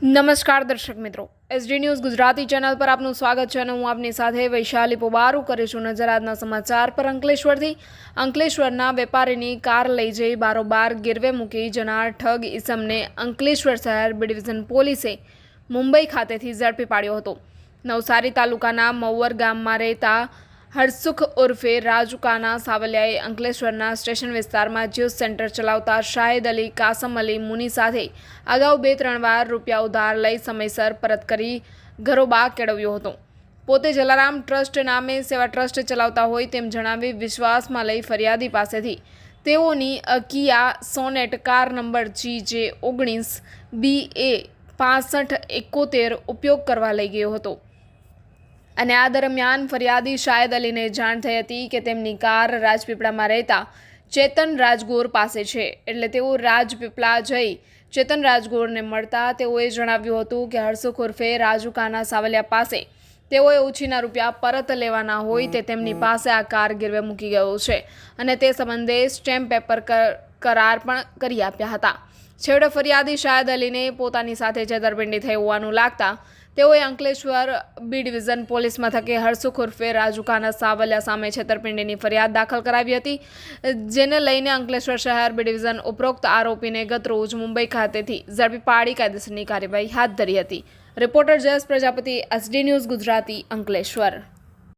નમસ્કાર દર્શક મિત્રો. એસડી ન્યૂઝ ગુજરાતી ચેનલ પર આપનું સ્વાગત છે અને હું આપની સાથે વૈશાલી પોબારું કરીશું નજર આજના સમાચાર પર અંકલેશ્વરથી. અંકલેશ્વરના વેપારીની કાર લઈ જઈ બારોબાર ગીરવે મૂકી જનાર ઠગ ઇસમને અંકલેશ્વર શહેર બી ડિવિઝન પોલીસે મુંબઈ ખાતેથી ઝડપી પાડ્યો હતો. નવસારી તાલુકાના મૌવર ગામમાં રહેતા હરસુખ ઉર્ફે રાજુકાના સાવલિયાએ અંકલેશ્વરના સ્ટેશન વિસ્તારમાં જ્યુસ સેન્ટર ચલાવતા શાહિદ અલી, કાસમ અલી, મુની સાથે અગાઉ બે ત્રણ વાર રૂપિયા ઉધાર લઈ સમયસર પરત કરી ઘરોબા કેળવ્યો હતો. પોતે જલારામ ટ્રસ્ટ નામે સેવા ટ્રસ્ટ ચલાવતા હોય તેમ જણાવી વિશ્વાસમાં લઈ ફરિયાદી પાસેથી તેઓની અકિયા Sonet car number G J ઓગણીસ બી એ પાસઠ એકોતેર ઉપયોગ કરવા લઈ ગયો હતો. અને આ દરમિયાન ફરિયાદી શાયદ અલીને જાણ થઈ હતી કે તેમની કાર રાજપીપળામાં રહેતા ચેતન રાજગોર પાસે છે. એટલે તેઓ રાજપીપળા જઈ ચેતન રાજગોરને મળતા તેઓએ જણાવ્યું હતું કે હર્ષુખ ઉર્ફે રાજુકાના સાવલિયા પાસે તેઓએ ઉછીના રૂપિયા પરત લેવાના હોય તે તેમની પાસે આ કાર ગીરવે મૂકી ગયો છે અને તે સંબંધે સ્ટેમ્પ પેપર કર- કરાર પણ કરી આપ્યા હતા. છેવટે ફરિયાદી શાયદ અલીને પોતાની સાથે છેતરપિંડી થઈ હોવાનું લાગતા તેઓએ અંકલેશ્વર બી ડિવિઝન પોલીસ મથકે હરસુખ ઉર્ફે રાજુકાના સાવલિયા સામે છેતરપિંડીની ફરિયાદ દાખલ કરાવી હતી, જેને લઈને અંકલેશ્વર શહેર બી ડિવિઝન ઉપરોક્ત આરોપીને ગતરોજ મુંબઈ ખાતેથી ઝડપી પાડી કાયદેસરની કાર્યવાહી હાથ ધરી હતી. Reporter Jayesh Prajapati, SD news Gujarati, Ankleshwar.